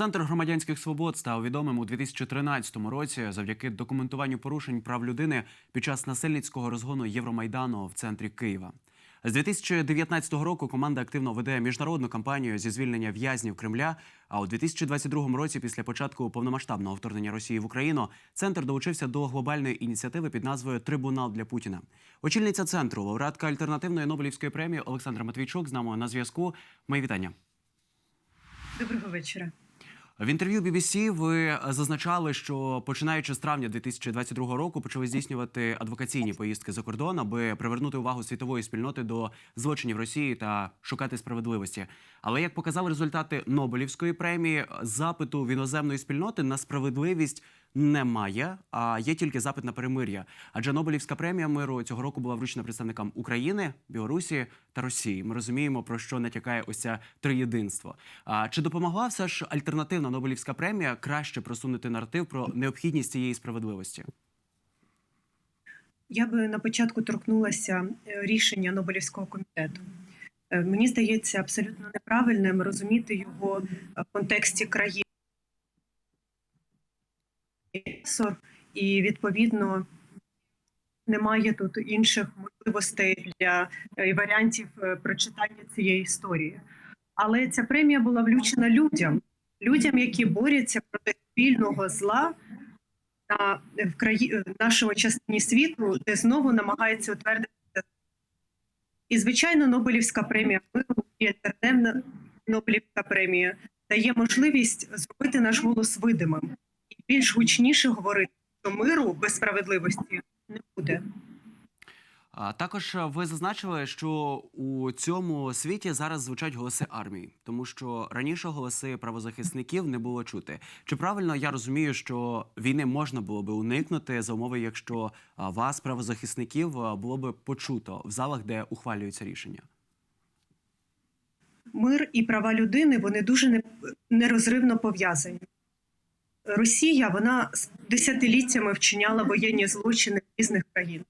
Центр громадянських свобод став відомим у 2013 році завдяки документуванню порушень прав людини під час насильницького розгону Євромайдану в центрі Києва. З 2019 року команда активно веде міжнародну кампанію зі звільнення в'язнів Кремля. А у 2022 році, після початку повномасштабного вторгнення Росії в Україну, центр долучився до глобальної ініціативи під назвою Трибунал для Путіна. Очільниця центру, лауреатка альтернативної Нобелівської премії Олександра Матвійчук з нами на зв'язку. Мої вітання. Доброго вечора. В інтерв'ю BBC ви зазначали, що починаючи з травня 2022 року почали здійснювати адвокаційні поїздки за кордон, аби привернути увагу світової спільноти до злочинів Росії та шукати справедливості. Але як показали результати Нобелівської премії, запиту в іноземної спільноти на справедливість немає, а є тільки запит на перемир'я. Адже Нобелівська премія миру цього року була вручена представникам України, Білорусі та Росії. Ми розуміємо, про що натякає ось це триєдинство. А чи допомогла все ж альтернативна Нобелівська премія краще просунути наратив про необхідність цієї справедливості? Я би на початку торкнулася е, рішення Нобелівського комітету. Е, Мені здається абсолютно неправильним розуміти його в контексті країни агресор, і відповідно немає тут інших можливостей для е, і варіантів е, прочитання цієї історії. Але ця премія була влючена людям, людям, які борються проти спільного зла на в краї... в нашому частині світу, де знову намагається утвердитися. І, звичайно, Нобелівська премія миру альтернативна Нобелівська премія дає можливість зробити наш голос видимим більш гучніше говорити, що миру без справедливості не буде. Також е, ви зазначили, що у цьому світі зараз звучать голоси армії, тому що раніше голоси правозахисників не було чути. Чи правильно я розумію, що війни можна було би уникнути за умови, якщо вас, правозахисників, було би почуто в залах, де ухвалюються рішення? Мир і права людини вони дуже не- нерозривно пов'язані. Росія вона десятиліттями вчиняла воєнні злочини в різних країнах.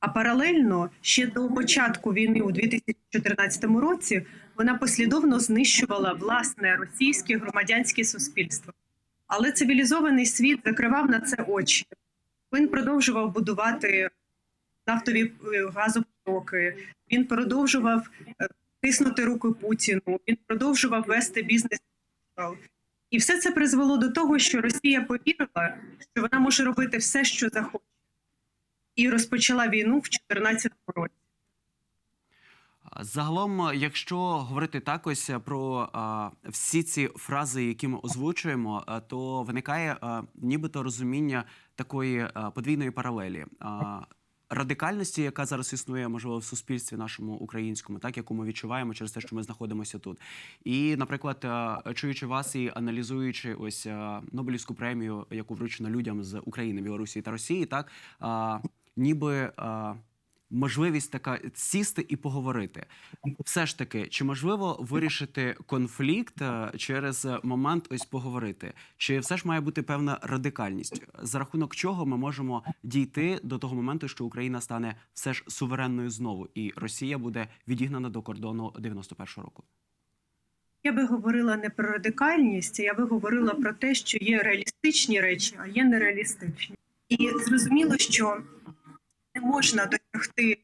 А паралельно ще до початку війни у 2014 році вона послідовно знищувала власне російське громадянське суспільство. Але цивілізований світ закривав на це очі. Він продовжував будувати нафтові е, газопотоки, він продовжував е, тиснути руки Путіну, він продовжував вести бізнес. І все це призвело до того, що Росія повірила, що вона може робити все, що захоче, і розпочала війну в 2014 році. Загалом, якщо говорити так ось про а, всі ці фрази, які ми озвучуємо, а, то виникає а, нібито розуміння такої а, подвійної паралелі. А, Радикальності, яка зараз існує, можливо, в суспільстві нашому українському, так яку ми відчуваємо через те, що ми знаходимося тут. І, наприклад, е, чуючи вас і аналізуючи ось е, Нобелівську премію, яку вручено людям з України, Білорусі та Росії, так ніби можливість така сісти і поговорити. Все ж таки, чи можливо вирішити конфлікт е, через момент ось поговорити? Чи все ж має бути певна радикальність? За рахунок чого ми можемо дійти до того моменту, що Україна стане все ж суверенною знову, і Росія буде відігнана до кордону 91-го року? Я би говорила не про радикальність, я би говорила про те, що є реалістичні речі, а є нереалістичні. І зрозуміло, що не можна досягти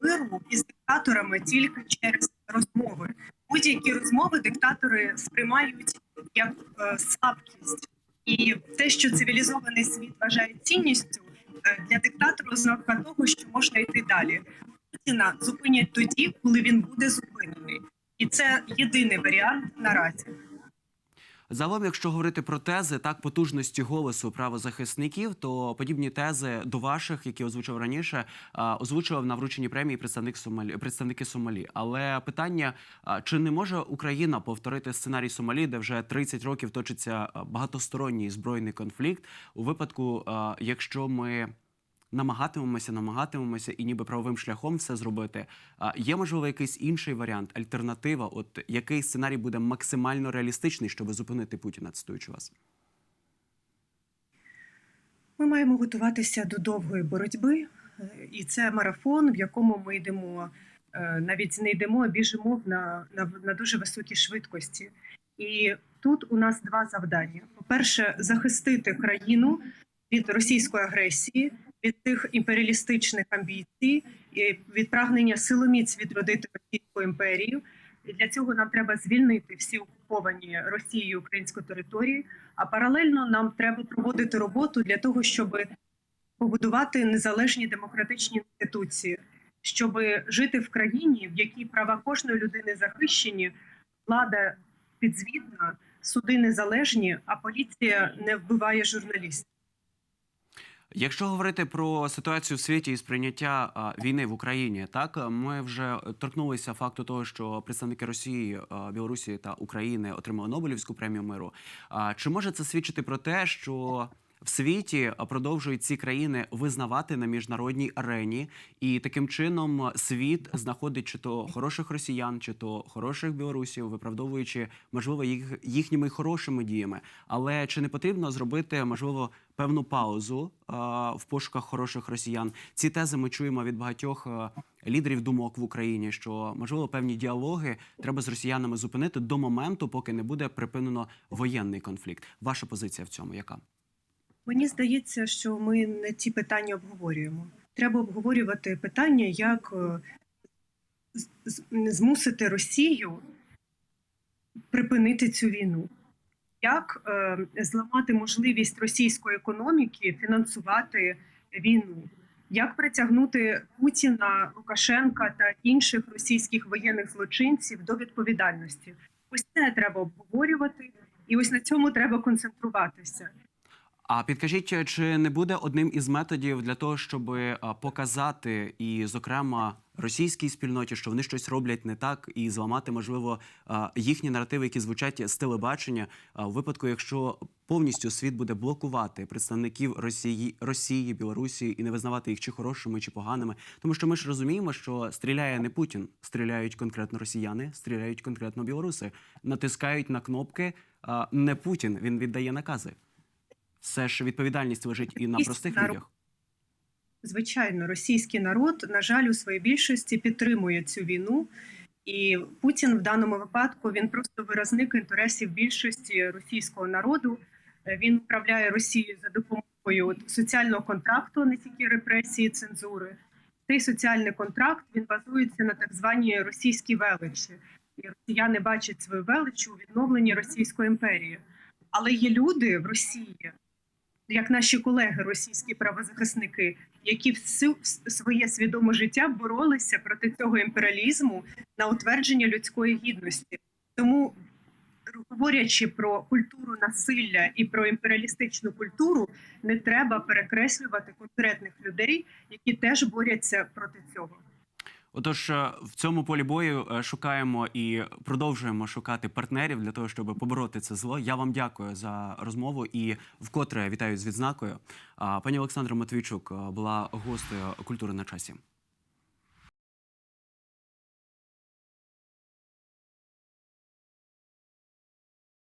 миру із диктаторами тільки через розмови. Будь-які розмови диктатори сприймають як е, слабкість. І те, що цивілізований світ вважає цінністю, е, для диктатора ознака того, що можна йти далі. Путіна зупинять тоді, коли він буде зупинений. І це єдиний варіант наразі. Загалом, якщо говорити про тези так потужності голосу правозахисників, то подібні тези до ваших, які озвучив раніше, озвучував на врученні премії представник Сомалі, представники Сомалі. Але питання: чи не може Україна повторити сценарій Сомалі, де вже 30 років точиться багатосторонній збройний конфлікт, у випадку, якщо ми намагатимемося, намагатимемося і ніби правовим шляхом все зробити. А є можливо якийсь інший варіант, альтернатива? От який сценарій буде максимально реалістичний, щоб зупинити Путіна, цитуючи вас? Ми маємо готуватися до довгої боротьби, і це марафон, в якому ми йдемо, е, навіть не йдемо, а біжимо на, на, на дуже високій швидкості. І тут у нас два завдання: по-перше, захистити країну від російської агресії, від тих імперіалістичних амбіцій, і від прагнення силоміць відродити Російську імперію. І для цього нам треба звільнити всі окуповані Росією українські території. А паралельно нам треба проводити роботу для того, щоб побудувати незалежні демократичні інституції, щоб жити в країні, в якій права кожної людини захищені, влада підзвітна, суди незалежні, а поліція не вбиває журналістів. Якщо говорити про ситуацію в світі і сприйняття війни в Україні, так ми вже торкнулися факту того, що представники Росії, а, Білорусі та України отримали Нобелівську премію миру. Чи може це свідчити про те, що в світі продовжують ці країни визнавати на міжнародній арені, і таким чином світ знаходить чи то хороших росіян, чи то хороших білорусів, виправдовуючи можливо їх їхніми хорошими діями. Але чи не потрібно зробити можливо певну паузу а, в пошуках хороших росіян? Ці тези ми чуємо від багатьох лідерів думок в Україні, що можливо певні діалоги треба з росіянами зупинити до моменту, поки не буде припинено воєнний конфлікт. Ваша позиція в цьому яка? Мені здається, що ми не ті питання обговорюємо. Треба обговорювати питання, як е, змусити Росію припинити цю війну, як е, зламати можливість російської економіки фінансувати війну, як притягнути Путіна, Лукашенка та інших російських воєнних злочинців до відповідальності. Ось це треба обговорювати, і ось на цьому треба концентруватися. А підкажіть, чи не буде одним із методів для того, щоб показати і, зокрема, російській спільноті, що вони щось роблять не так, і зламати, можливо, їхні наративи, які звучать з телебачення, у випадку, якщо повністю світ буде блокувати представників Росії, Росії, Білорусі і не визнавати їх чи хорошими, чи поганими, тому що ми ж розуміємо, що стріляє не Путін, стріляють конкретно росіяни, стріляють конкретно білоруси, натискають на кнопки. Не Путін, він віддає накази. Все ж відповідальність лежить і на простих народ. людях. Звичайно, російський народ, на жаль, у своїй більшості підтримує цю війну. І Путін в даному випадку він просто виразник інтересів більшості російського народу. Е, Він управляє Росією за допомогою соціального контракту, не тільки репресії, цензури. Цей соціальний контракт він базується на так званій російській величі. І росіяни бачать свою велич у відновленні Російської імперії. Але є люди в Росії, як наші колеги, російські правозахисники, які всю своє свідоме життя боролися проти цього імперіалізму на утвердження людської гідності. Тому, говорячи про культуру насилля і про імперіалістичну культуру, не треба перекреслювати конкретних людей, які теж борються проти цього. Отож, е, в цьому полі бою е, шукаємо і продовжуємо шукати партнерів для того, щоб побороти це зло. Я вам дякую за розмову і вкотре вітаю з відзнакою. Пані Олександра Матвійчук е, була гостею культури на часі.